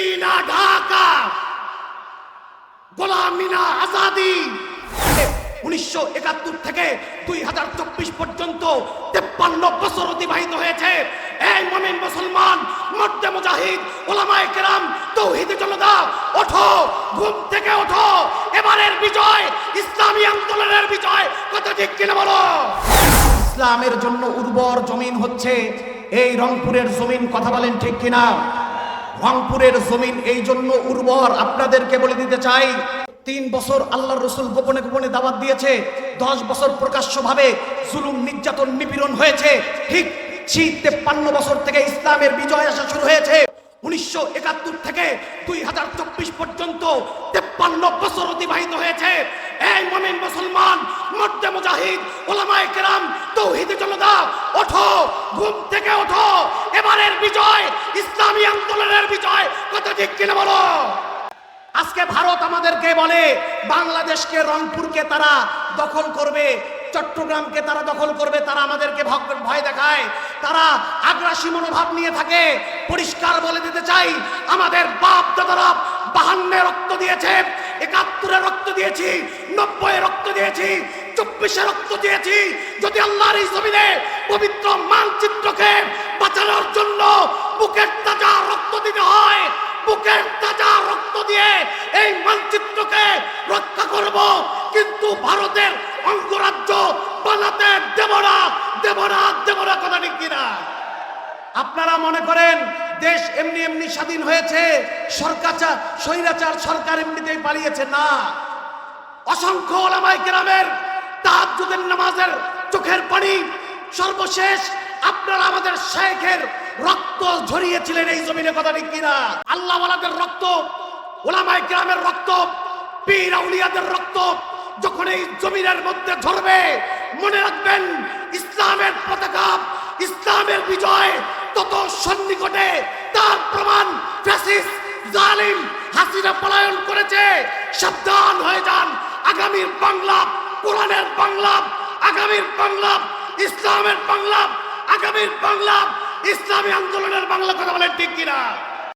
দিল্লি না ঢাকা। গোলামি না আজাদি। উনিশশো একাত্তর থেকে দুই হাজার চব্বিশ পর্যন্ত তেপ্পান্ন বছর অতিবাহিত হয়েছে। এই মমিন মুসলমান মুজাহিদ, ওলামায়ে কেরাম, তৌহিদ জনতা, ওঠো, ঘুম থেকে ওঠো। এবারের বিজয়, ইসলামী আন্দোলনের বিজয়, কত ঠিক কিনা বলো? ইসলামের জন্য উর্বর জমিন হচ্ছে, এই রংপুরের জমিন, কথা বলেন ঠিক কিনা? রংপুরের জমিন এই জন্য উর্বর। আপনাদেরকে বলে দিতে চাই, তিন বছর আল্লাহর রসুল গোপনে গোপনে দাওয়াত দিয়েছে, দশ বছর প্রকাশ্যভাবে জুলুম, নির্যাতন, নিপীড়ন হয়েছে। ঠিক শীত তেপ্পান্ন বছর থেকে ইসলামের বিজয় আসা শুরু হয়েছে। উনিশশো একাত্তর থেকে দুই হাজার চব্বিশ পর্যন্ত তেপ্পান্ন বছর অতিবাহিত হয়েছে। এই মমিন মুসলমান, মর্দে মুজাহিদ, ওলামায়ে কেরাম, তৌহিদ জনতা, ওঠো, ঘুম থেকে বিজয়, ইসলামী আন্দোলনের বিজয়। ঠিক কিনা বলো? আজকে ভারত আমাদেরকে বলে, বাংলাদেশকে রংপুরকে তারা দখল করবে, চট্টগ্রামকে তারা দখল করবে, তারা আমাদেরকে ভয় দেখায়। তারা আগ্রাসী মনোভাব নিয়ে থাকে। পরিষ্কার বলে দিতে চাই, আমাদের বাপ দাদারা বাহান্নে রক্ত দিয়েছে, একাত্তরে রক্ত দিয়েছি নব্বই রক্ত দিয়েছি, চব্বিশে রক্ত দিয়েছি। যদি আল্লাহর জমিনে বুকের তাজা রক্ত দিতে হয়। বুকের তাজা রক্ত দিয়ে এই মানচিত্রকে রক্ষা করব। কিন্তু ভারতের অঙ্গরাজ্য বানাতে দেব না দেব না দেব না কথা আপনারা মনে করেন, দেশ এমনি এমনি স্বাধীন হয়েছে, সরকার স্বৈরাচার সরকার এমনিতেই পালিয়েছে? না। অসংখ্য ওলামাই গ্রামের তাহাজ্জুদের নামাজের চোখের পানি সর্বশেষ আপনারা আমাদের শেখের রক্ত ঝরিয়েছিলেন এই জমিনে, কথা ঠিক কিনা? আল্লাহ রক্ত ওলামাই গ্রামের রক্ত, পীর আউলিয়াদের রক্ত যখন এই জমিনের মধ্যে ঝরবে, মনে রাখবেন, ইসলামের পতাকা, ইসলামের বিজয় তত সন্নিকটে তার প্রমাণ জালিম হাসিনা পলায়ন করেছে। সাবধান হয়ে যান, আগামীর বাংলা, কোরআনের বাংলা, আগামীর বাংলা, ইসলামের বাংলা, আগামীর বাংলা ইসলামী আন্দোলনের বাংলা কথা বলেন ঠিক কিনা?